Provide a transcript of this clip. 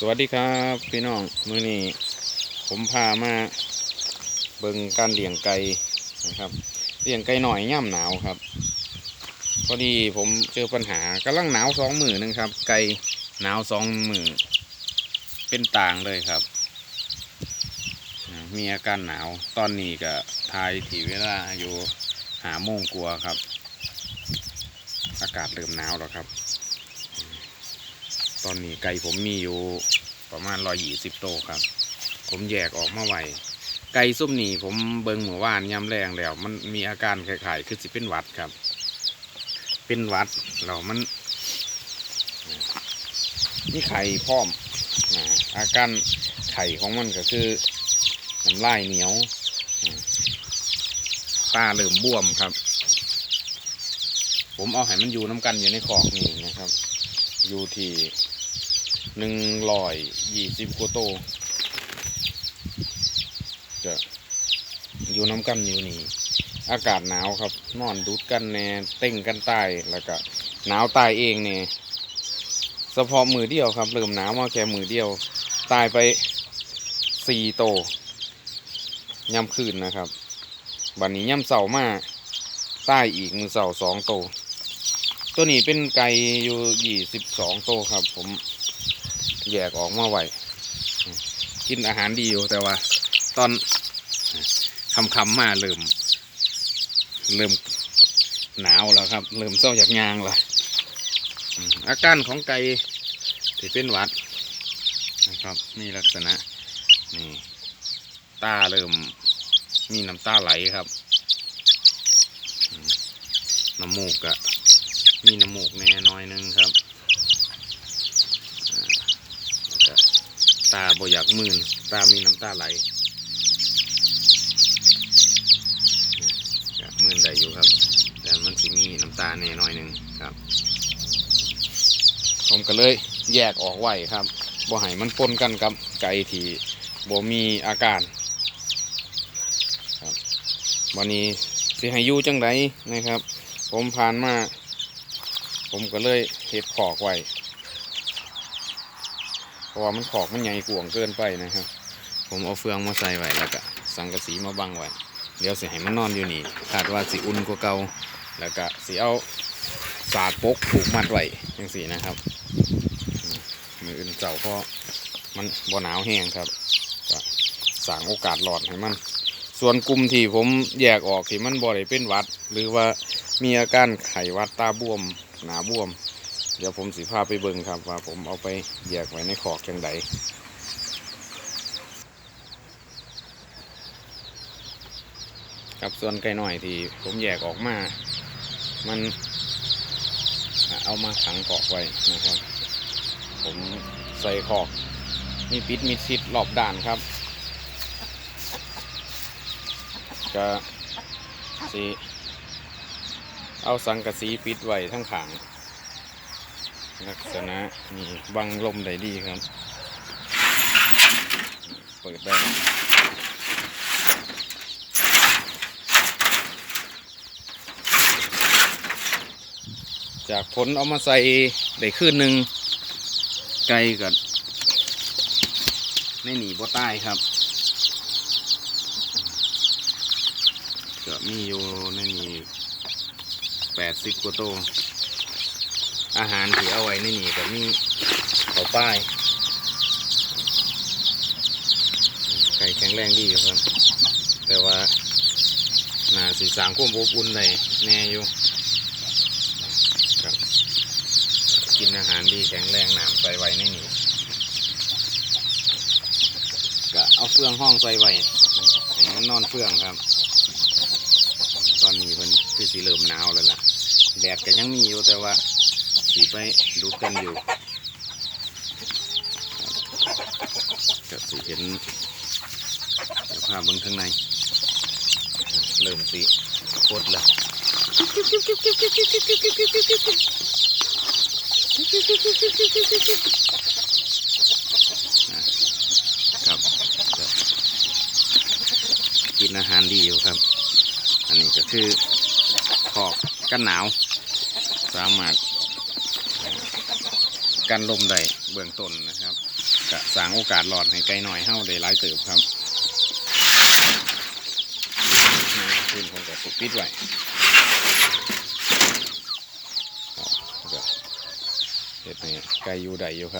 สวัสดีครับพี่น้องมื้อนี้ผมพามาเบิ่งการเลี้ยงไก่นะครับเลี้ยงไก่หน่อยย่ำหนาวครับ พอดีผมเจอปัญหากำลังหนาวสองมือหนึงครับ ไก่หนาวสองมือเป็นต่างเลยครับ มีอาการหนาวตอนนี้ก็ทายถี่เวลาอยู่หาโมงกลัวครับ อากาศเริ่มหนาวแล้วครับ อนนี้ไก่ผมมีอยู่ประมาณร้อยยี่สิบโตวครับ ผมแยกออกมาไว้ไก่ซุ่มนี่ผมเบิงหมือว่านยำแรงแล้ว มันมีอาการคล้ายๆคือสิเป็นหวัดครับ เป็นหวัดแล้วมันมีไข่พร้อมอาการไข่ของมันก็คือน้ำลายเหนียวตาเริ่มบวมครับ ผมเอาให้มันอยู่น้ำกันอยู่ในคอกนี่นะครับ อยู่ที่ หนึ่งร้อยยี่สิบกว่าโตจะอยู่น้ำกันอยู่นี่ อากาศหนาวครับ นอนดูดกันแน่เต้งกันใต้แล้วก็หนาวตายเองเนี่ยเฉพาะมือเดียวครับเริ่มหนาวมาแค่มือเดียว ตายไปสี่โตย่ำคืนนะครับบันนี้ย่ำเสาร์มาใต้อีกมือเสาร์สองโต ตัวนี้เป็นไก่อยู่ยี่สิบสองโตครับ ผม แยกออกมาไว้กินอาหารดีอยู่แต่ว่า ตอนคำคำมาเริ่ม เริ่มหนาวแล้วครับ เริ่มเศร้าจากยางละอาการของไก่ที่เป็นหวัดนะครับ นี่ลักษณะนี่ตาเริ่มมีน้ำตาไหลครับน้ำมูกอะมีน้ำมูกแน่น้อยหนึงครับอ่าแล้วก็ ตาบ่อยากมื่น ตามีน้ำตาไหล อยากมื่นได้อยู่ครับ แต่มันสิมีน้ำตาแน่น้อยหนึ่งครับ ผมก็เลยแยกออกไว้ครับบ่ให้มันปนกันกับไก่ที่บ่มีอาการครับวันนี้สิให้อยู่จังไดนะครับ ผมผ่านมา ผมก็เลยเห็ดขอกไว้ ราะว่ามันขอกมันใหญ่กวางเกินไปนะครับ ผมเอาเฟืองมาใส่ไว้แล้วก็สังกะสีมาบังไว้เดี๋ยวสิให้มันนอนอยู่นี่คาดว่าสิอุ่นกว่าเก่าแล้วก็สิเอาสาดปกผูกมัดไว้ยังสีนะครับมืออื่นเจ้าเพราะมันบ่หนาวแห้งครับก็สั่งโอกาสหลอดให้มัน ส่วนกลุ่มที่ผมแยกออกที่มันบ่ได้เป็นวัด หรือว่ามีอาการไขวัดตาบวม หนาบวม เดี๋ยวผมสิพาไปเบิ่งครับว่าผมเอาไปแยกไว้ในขอกจังใดครับส่วนไก่หน่อยที่ผมแยกออกมา มันเอามาขังกอกไว้นะครับ ผมใส่ขอก มีปิดมีชิดรอบด้านครับก็สีเอาสังกะสีปิดไว้ทั้งขาง ลักษณะนี่บังลมได้ดีครับ เปิดได้จากผลเอามาใส่ได้คืนหนึ่งไก่กับไม่หนีบ่ใต้ครับเก็มีอยู่ในนี้แปดสิบกว่าโต อาหารที่เอาไว้ในนี้ก็มีเขาป้ายไก่แข็งแรงดีครับ แต่ว่าน่าสีสางความอบอุ่นได้แน่อยู่ครับกินอาหารดีแข็งแรงหน้ำใส่ไว้ในนี้ก็เอาเฟืองห้องใส่ไว้ให้มันนอนเฟืองครับ ตอนนี้มันคือสีเริ่มหนาวแล้วล่ะแดดก็ยังมีอยู่แต่ว่า สีไปดูกันอยู่ก็สีเห็นเดี๋ยวพาเบิ้งข้างใน เริ่มสีโคตรล้วครับก็กินอาหารดีอยู่ครับ อันนี้ก็คือขอกกันหนาว สามารถ กันลมได้เบื้องต้นนะครับกะสร้างโอกาสหลอดให้ไกลหน่อยเฮาได้หลายเติบครับขึ้นคืนผมก็ปิดไว้ครับแล้วก็เฮ็ดนี่ไก่อยู่ได้อยู่ครับ